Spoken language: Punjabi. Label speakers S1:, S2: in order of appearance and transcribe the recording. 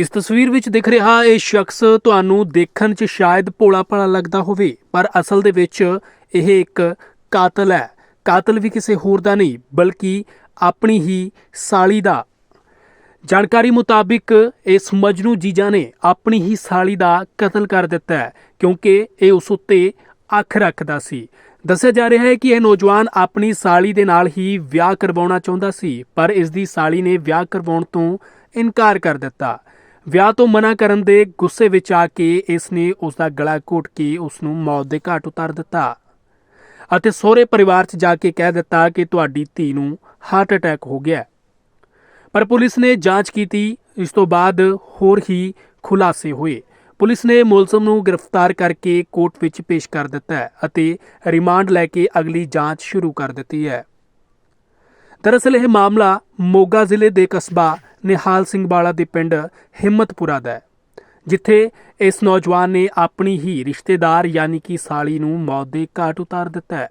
S1: ਇਸ ਤਸਵੀਰ ਵਿੱਚ ਦਿਖ ਰਿਹਾ ਇਹ ਸ਼ਖਸ ਤੁਹਾਨੂੰ ਦੇਖਣ 'ਚ ਸ਼ਾਇਦ ਭੋਲਾ ਭਾਲਾ ਲੱਗਦਾ ਹੋਵੇ, ਪਰ ਅਸਲ ਦੇ ਵਿੱਚ ਇਹ ਇੱਕ ਕਾਤਲ ਹੈ। ਕਾਤਲ ਵੀ ਕਿਸੇ ਹੋਰ ਦਾ ਨਹੀਂ, ਬਲਕਿ ਆਪਣੀ ਹੀ ਸਾਲੀ ਦਾ। ਜਾਣਕਾਰੀ ਮੁਤਾਬਿਕ ਇਸ ਮਜਨੂ ਜੀਜਾ ਨੇ ਆਪਣੀ ਹੀ ਸਾਲੀ ਦਾ ਕਤਲ ਕਰ ਦਿੱਤਾ ਹੈ, ਕਿਉਂਕਿ ਇਹ ਉਸ ਉੱਤੇ ਅੱਖ ਰੱਖਦਾ ਸੀ। ਦੱਸਿਆ ਜਾ ਰਿਹਾ ਹੈ ਕਿ ਇਹ ਨੌਜਵਾਨ ਆਪਣੀ ਸਾਲੀ ਦੇ ਨਾਲ ਹੀ ਵਿਆਹ ਕਰਵਾਉਣਾ ਚਾਹੁੰਦਾ ਸੀ, ਪਰ ਇਸ ਦੀ ਸਾਲੀ ਨੇ ਵਿਆਹ ਕਰਵਾਉਣ ਤੋਂ ਇਨਕਾਰ ਕਰ ਦਿੱਤਾ। ਵਿਆਹ ਤੋਂ ਮਨਾ ਕਰਨ ਦੇ ਗੁੱਸੇ ਵਿੱਚ ਆ ਕੇ ਇਸ ਨੇ ਉਸ ਦਾ ਗਲਾ ਘੋਟ ਕੇ ਉਸ ਨੂੰ ਮੌਤ ਦੇ ਘਾਟ ਉਤਾਰ ਦਿੱਤਾ ਅਤੇ ਸਹੁਰੇ ਪਰਿਵਾਰ 'ਚ ਜਾ ਕੇ ਕਹਿ ਦਿੱਤਾ ਕਿ ਤੁਹਾਡੀ ਧੀ ਨੂੰ ਹਾਰਟ ਅਟੈਕ ਹੋ ਗਿਆ। ਪਰ ਪੁਲਿਸ ਨੇ ਜਾਂਚ ਕੀਤੀ, ਇਸ ਤੋਂ ਬਾਅਦ ਹੋਰ ਹੀ ਖੁਲਾਸੇ ਹੋਏ। ਪੁਲਿਸ ਨੇ ਮੁਲਜ਼ਮ ਨੂੰ ਗ੍ਰਿਫਤਾਰ ਕਰਕੇ ਕੋਰਟ ਵਿੱਚ ਪੇਸ਼ ਕਰ ਦਿੱਤਾ ਅਤੇ ਰਿਮਾਂਡ ਲੈ ਕੇ ਅਗਲੀ ਜਾਂਚ ਸ਼ੁਰੂ ਕਰ ਦਿੱਤੀ ਹੈ। ਦਰਅਸਲ ਇਹ ਮਾਮਲਾ ਮੋਗਾ ਜ਼ਿਲ੍ਹੇ ਦੇ ਕਸਬਾ ਨਿਹਾਲ ਸਿੰਘ ਵਾਲਾ ਦੇ ਪਿੰਡ ਹਿੰਮਤਪੁਰਾ ਦਾ ਹੈ, ਜਿੱਥੇ ਇਸ ਨੌਜਵਾਨ ਨੇ ਆਪਣੀ ਹੀ ਰਿਸ਼ਤੇਦਾਰ ਯਾਨੀ ਕਿ ਸਾਲੀ ਨੂੰ ਮੌਤ ਦੇ ਘਾਟ ਉਤਾਰ ਦਿੱਤਾ ਹੈ।